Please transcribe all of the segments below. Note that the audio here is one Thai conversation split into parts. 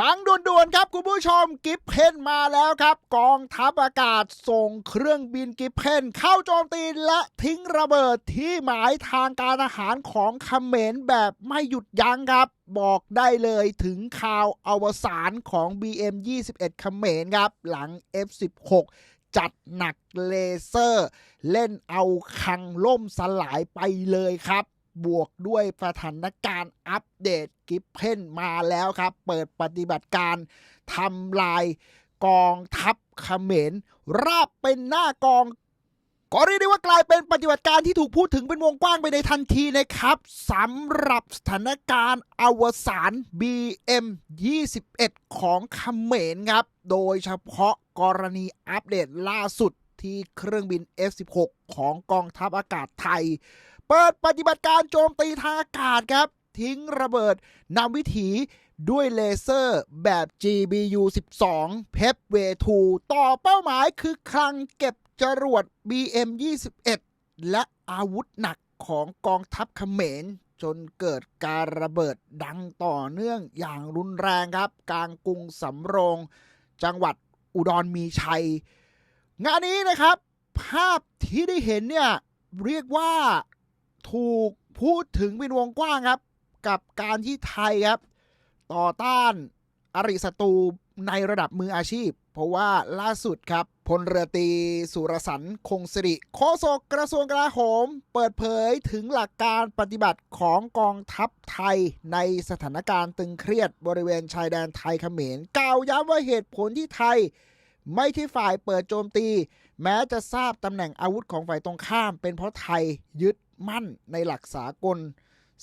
ฟังด่วนๆครับคุณผู้ชมกิฟเพนมาแล้วครับ กองทัพอากาศส่งเครื่องบินกิฟเพนเข้าโจมตีและทิ้งระเบิดที่หมายทางการอาหารของเขมรแบบไม่หยุดยั้งครับ บอกได้เลยถึงข่าวอวสานของ BM21 เขมรครับ หลัง F16 จัดหนักเลเซอร์ เล่นเอาคังล่มสลายไปเลยครับ บวกด้วยสถานการณ์อัปเดตกิฟเพนมาแล้วครับ เปิดปฏิบัติการทำลายกองทัพเขมรราบเป็นหน้ากองก็เรียกได้ว่ากลายเป็นปฏิบัติการที่ถูกพูดถึงเป็นวงกว้างไปในทันทีนะครับสำหรับสถานการณ์อวสาน BM 21 ของเขมรครับ โดยเฉพาะกรณีอัปเดตล่าสุดที่เครื่องบิน F16 ของกองทัพอากาศไทย เปิดปฏิบัติการโจมตีทางอากาศครับ ทิ้งระเบิดนำวิถีด้วยเลเซอร์แบบ GBU 12 p e p w a 2ต่อเป้าหมายคือคลังเก็บจรวด BM 21และอาวุธหนักของกองทัพเขมร จนเกิดการระเบิดดังต่อเนื่องอย่างรุนแรงครับ กลางกรุงสำโรง จังหวัดอุดรมีชัย งานนี้นะครับ ภาพที่ได้เห็นเนี่ย เรียกว่า ถูกพูดถึงเป็นวงกว้างครับ กับการที่ไทยครับ ต่อต้านอริศัตรูในระดับมืออาชีพ เพราะว่าล่าสุดครับพลเรือตีสุรสันต์คงสิริโฆษกกระทรวงกลาโหม เปิดเผยถึงหลักการปฏิบัติของกองทัพไทยในสถานการณ์ตึงเครียดบริเวณชายแดนไทยเขมรกล่าวย้ำว่าเหตุผลที่ไทย ไม่ที่ฝ่ายเปิดโจมตี แม้จะทราบตำแหน่งอาวุธของฝ่ายตรงข้าม เป็นเพราะไทยยึด มั่นในหลักสากล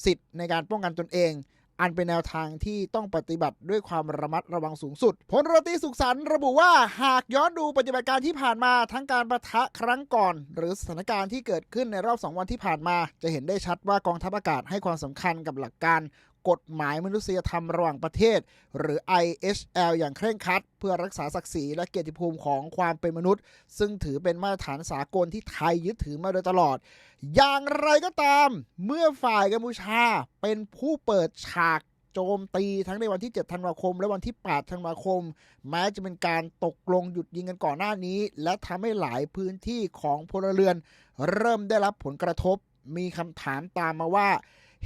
สิทธิ์ในการป้องกันตนเอง อันเป็นแนวทางที่ต้องปฏิบัติด้วยความระมัดระวังสูงสุดพลรตีสุขสันต์ระบุว่าหากย้อนดูปฏิบัติการที่ผ่านมาทั้งการประทะครั้งก่อน หรือสถานการณ์ที่เกิดขึ้นในรอบ 2 วันที่ผ่านมา จะเห็นได้ชัดว่ากองทัพอากาศให้ความสำคัญกับหลักการ กฎหมายมนุษยธรรมระหว่างประเทศ หรือ IHL อย่างเคร่งครัด เพื่อรักษาศักดิ์ศรีและเกียรติภูมิของความเป็นมนุษย์ ซึ่งถือเป็นมาตรฐานสากลที่ไทยยึดถือมาโดยตลอด อย่างไรก็ตาม เมื่อฝ่ายกัมพูชาเป็นผู้เปิดฉากโจมตีทั้งในวันที่ 7 ธันวาคม และวันที่ 8 ธันวาคม แม้จะเป็นการตกลงหยุดยิงกันก่อนหน้านี้ และทำให้หลายพื้นที่ของพลเรือน เริ่มได้รับผลกระทบ มีคำถามตามมาว่า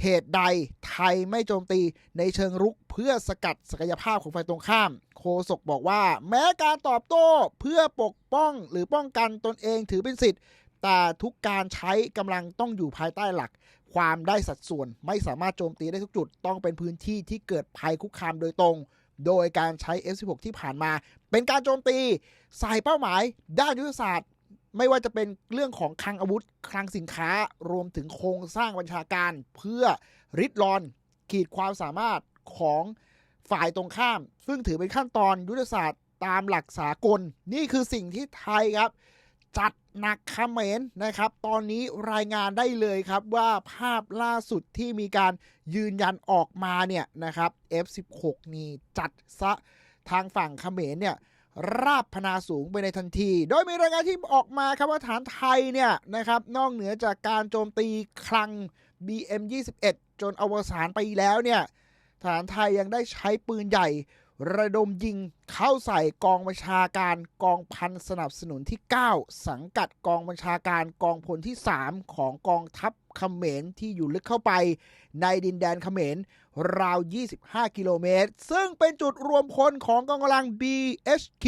เหตุใดไทยไม่โจมตีในเชิงรุกเพื่อสกัดศักยภาพของฝ่ายตรงข้าม โคศกบอกว่า แม้การตอบโต้เพื่อปกป้องหรือป้องกันตนเองถือเป็นสิทธิ์ แต่ทุกการใช้กำลังต้องอยู่ภายใต้หลัก ความได้สัดส่วนไม่สามารถโจมตีได้ทุกจุด ต้องเป็นพื้นที่ที่เกิดภัยคุกคามโดยตรง โดยการใช้ F16 ที่ผ่านมา เป็นการโจมตีใส่เป้าหมายด้านยุทธศาสตร์ ไม่ว่าจะเป็นเรื่องของคลังอาวุธ คลังสินค้ารวมถึงโครงสร้างบัญชาการ เพื่อริดรอน ขีดความสามารถของฝ่ายตรงข้าม ซึ่งถือเป็นขั้นตอนยุทธศาสตร์ตามหลักสากล นี่คือสิ่งที่ไทยครับ จัดหนักเขมรนะครับ ตอนนี้รายงานได้เลยครับว่าภาพล่าสุดที่มีการยืนยันออกมาเนี่ยนะครับ F16 นี่จัดซะทางฝั่งเขมรเนี่ย ราบพนาสูงไปในทันที โดยมีรายงานที่ออกมาครับว่าฐานไทยเนี่ยนะครับนอกเหนือจากการโจมตีคลัง BM21 จนอวสานไปแล้วเนี่ยฐานไทยยังได้ใช้ปืนใหญ่ ระดมยิงเข้าใส่กองบัญชาการกองพันสนับสนุนที่ 9 สังกัดกองบัญชาการกองพลที่ 3 ของกองทัพเขมรที่อยู่ลึกเข้าไป ในดินแดนเขมรราว 25 กิโลเมตร ซึ่งเป็นจุดรวมพลของกองกำลัง BHQ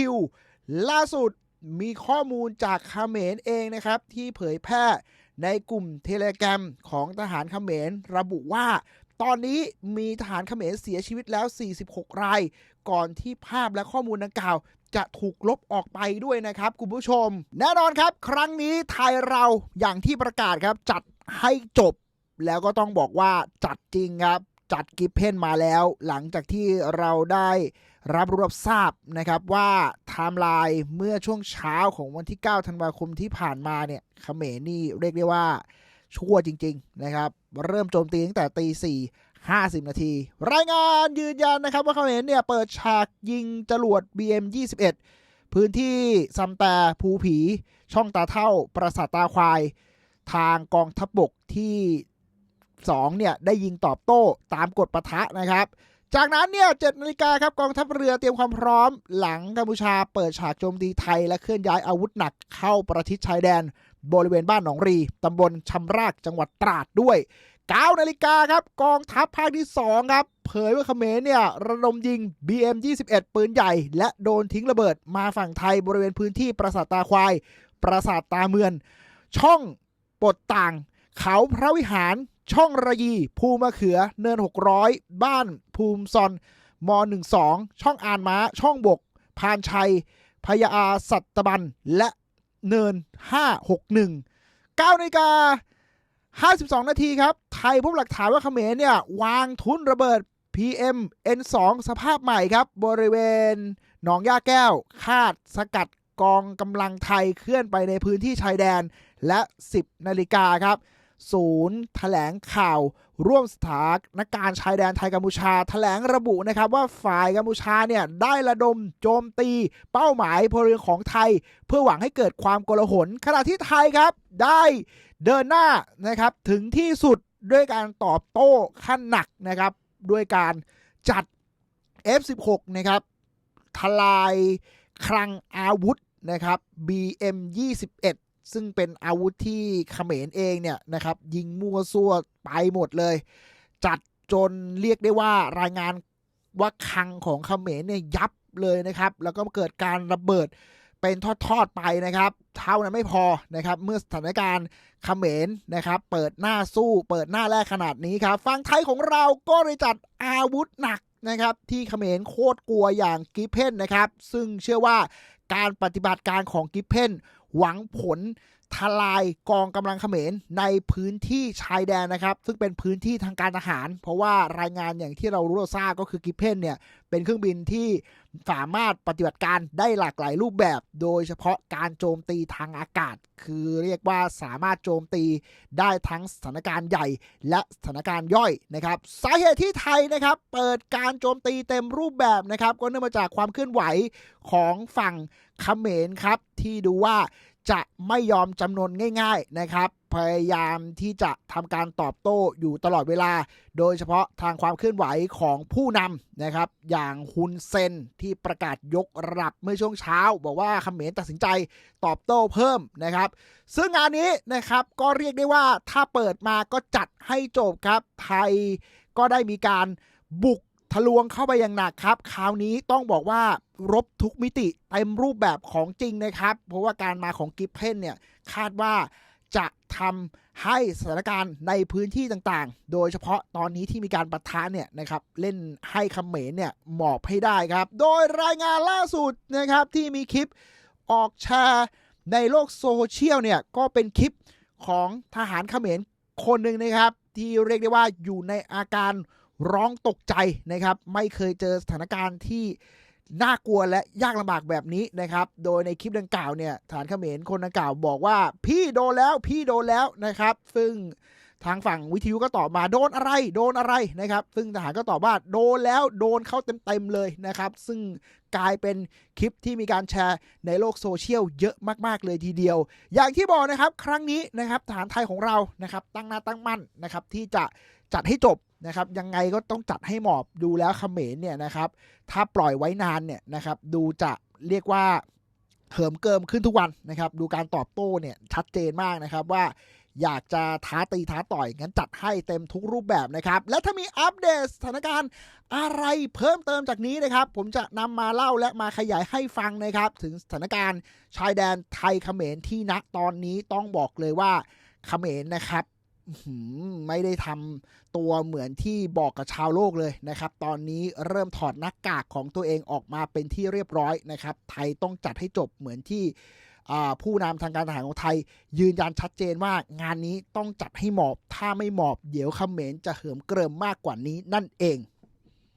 ล่าสุดมีข้อมูลจากเขมรเองนะครับ ที่เผยแพร่ในกลุ่มเทเลแกรมของทหารเขมรระบุว่า ตอนนี้มีทหารเขมรเสียชีวิตแล้ว 46 ราย ก่อนที่ภาพและข้อมูลดังกล่าว จะถูกลบออกไปด้วยนะครับคุณผู้ชม แน่นอนครับ ครั้งนี้ไทยเราอย่างที่ประกาศครับ จัดให้จบ แล้วก็ต้องบอกว่าจัดจริงครับจัดกิฟเพนมาแล้ว หลังจากที่เราได้รับรู้รับทราบนะครับว่าไทม์ไลน์เมื่อช่วงเช้าของวันที่ 9 ธันวาคมที่ผ่านมาเนี่ยเขมรนี่เรียกได้ว่าชั่วจริง ๆ นะครับ เริ่มโจมตีตั้งแต่ตีสี่ ห้าสิบนาที รายงานยืนยันนะครับว่าเขมรเนี่ยเปิดฉากยิงจรวด BM 21พื้นที่ซัมแต่ภูผี ช่องตาเท่า ปราสาทตาควาย ทางกองทัพบบกที่ 2 เนี่ย ได้ยิงตอบโต้ตามกฎปะทะนะครับ จากนั้นเนี่ยเจ็ดนาฬิกาครับกองทัพเรือเตรียมความพร้อม หลังกัมพูชาเปิดฉากโจมตีไทย และเคลื่อนย้ายอาวุธหนักเข้าประชิดชายแดนบริเวณบ้านหนองรี ตำบลชำราก จังหวัดตราดด้วย 9นาฬิกาครับกองทัพภาคที่ 2 ครับ เผยว่าเขมรเนี่ยระดมยิง BM 21 ปืนใหญ่ และโดนทิ้งระเบิดมาฝั่งไทยบริเวณพื้นที่ปราสาทตาควาย ปราสาทตาเมือน ช่องปดต่าง เขาพระวิหาร ช่องระยี ภูมะเขือ เนิน 600 บ้านภูมิซอนม 12 ช่องอานม้า ช่องบก พานชัย พยาอาสัตบัน และเนิน 561 9นาฬิกา52 นาทีครับ ทยพบหลักฐานว่าเขมรเนี่ยวางทุนระเบิด PM N2 สภาพใหม่ครับ บริเวณหนองย่าแก้ว คาดสกัดกองกำลังไทยเคลื่อนไปในพื้นที่ชายแดน และ 10 นาฬิกาครับ ศูนย์แถลงข่าว ร่วมสถานการณ์ชายแดนไทยกัมพูชาแถลงระบุนะครับว่าฝ่ายกัมพูชาเนี่ยได้ระดมโจมตี เป้าหมายพลเรือนของไทย เพื่อหวังให้เกิดความโกลาหลขณะที่ไทยครับ ได้เดินหน้านะครับถึงที่สุด ด้วยการตอบโต้ขั้นหนักนะครับด้วยการจัด F16 นะครับทลายคลังอาวุธนะครับ BM 21 ซึ่งเป็นอาวุธที่เขมรเองเนี่ยนะครับยิงมั่วซั่วไปหมดเลย จัดจนเรียกได้ว่ารายงานว่าคลังของเขมรเนี่ยยับเลยนะครับ แล้วก็เกิดการระเบิด เป็นทอดๆไปนะครับ เท่านั้นไม่พอนะครับ เมื่อสถานการณ์เขมรนะครับ เปิดหน้าสู้เปิดหน้าแรกขนาดนี้ครับฝั่งไทยของเราก็เลยจัดอาวุธหนักนะครับ ที่เขมรโคตรกลัวอย่างกิเพนนะครับ ซึ่งเชื่อว่าการปฏิบัติการของกิเพน หวังผลทลายกองกำลังเขมรในพื้นที่ชายแดนนะครับ ซึ่งเป็นพื้นที่ทางการทหาร เพราะว่ารายงานอย่างที่เรารู้เราทราบก็คือกิเพนเนี่ย เป็นเครื่องบินที่สามารถปฏิบัติการได้หลากหลายรูปแบบ โดยเฉพาะการโจมตีทางอากาศ คือเรียกว่าสามารถโจมตีได้ทั้งสถานการณ์ใหญ่และสถานการณ์ย่อยนะครับสาเหตุที่ไทยนะครับ เปิดการโจมตีเต็มรูปแบบนะครับ ก็เนื่องมาจากความเคลื่อนไหวของฝั่ง เขมรครับ ที่ดูว่าจะไม่ยอมจำนวนง่าย ๆนะครับ พยายามที่จะทำการตอบโต้อยู่ตลอดเวลา โดยเฉพาะทางความเคลื่อนไหวของผู้นำนะครับ อย่างฮุนเซนที่ประกาศยกระดับเมื่อช่วงเช้า บอกว่าเขมรตัดสินใจตอบโต้เพิ่มนะครับ ซึ่งงานนี้นะครับก็เรียกได้ว่าถ้าเปิดมาก็จัดให้จบครับไทยก็ได้มีการบุก ทะลวงเข้าไปอย่างหนักครับ คราวนี้ต้องบอกว่ารบทุกมิติเต็มรูปแบบของจริงนะครับ เพราะว่าการมาของกิฟเพนเนี่ยคาดว่าจะทำให้สถานการณ์ในพื้นที่ต่างๆ โดยเฉพาะตอนนี้ที่มีการปะทะเนี่ยนะครับเล่นให้คำเขมรเนี่ยหมอบให้ได้ครับ โดยรายงานล่าสุดนะครับที่มีคลิปออกแชร์ในโลกโซเชียลเนี่ยก็เป็นคลิปของทหารเขมรคนหนึ่งนะครับ ที่เรียกได้ว่าอยู่ในอาการ ร้องตกใจนะครับ ไม่เคยเจอสถานการณ์ที่น่ากลัวและยากลำบากแบบนี้นะครับ โดยในคลิปดังกล่าวเนี่ยฐานเขมรคนดังกล่าวบอกว่า พี่โดนแล้วพี่โดนแล้วนะครับ ซึ่งทางฝั่งวิทยุก็ตอบมาโดนอะไรโดนอะไรนะครับ ซึ่งทหารก็ตอบว่าโดนแล้วโดนเข้าเต็มๆเลยนะครับ ซึ่งกลายเป็นคลิปที่มีการแชร์ในโลกโซเชียลเยอะมากๆเลยทีเดียว อย่างที่บอกนะครับ ครั้งนี้นะครับฐานไทยของเรานะครับ ตั้งหน้าตั้งมั่นนะครับ ที่จะจัดให้จบ นะครับยังไงก็ต้องจัดให้หมอบดูแล้วเขมรเนี่ยนะครับ ถ้าปล่อยไว้นานเนี่ยนะครับ ดูจะเรียกว่าเหิมเกิมขึ้นทุกวันนะครับ ดูการตอบโต้เนี่ยชัดเจนมากนะครับว่าอยากจะท้าตีท้าต่อยงั้นจัดให้เต็มทุกรูปแบบนะครับ และถ้ามีอัปเดตสถานการณ์อะไรเพิ่มเติมจากนี้นะครับ ผมจะนำมาเล่าและมาขยายให้ฟังนะครับ ถึงสถานการณ์ชายแดนไทยเขมรที่ณตอนนี้ต้องบอกเลยว่าเขมรนะครับ ไม่ได้ทำตัวเหมือนที่บอกกับชาวโลกเลยนะครับ ตอนนี้เริ่มถอดหน้ากากของตัวเองออกมาเป็นที่เรียบร้อยนะครับ ไทยต้องจัดให้จบเหมือนที่ผู้นำทางการทหารของไทย ยืนยันชัดเจนว่างานนี้ต้องจัดให้หมอบ ถ้าไม่หมอบ เดี๋ยวเขมรจะเหิมเกริมมากกว่านี้นั่นเอง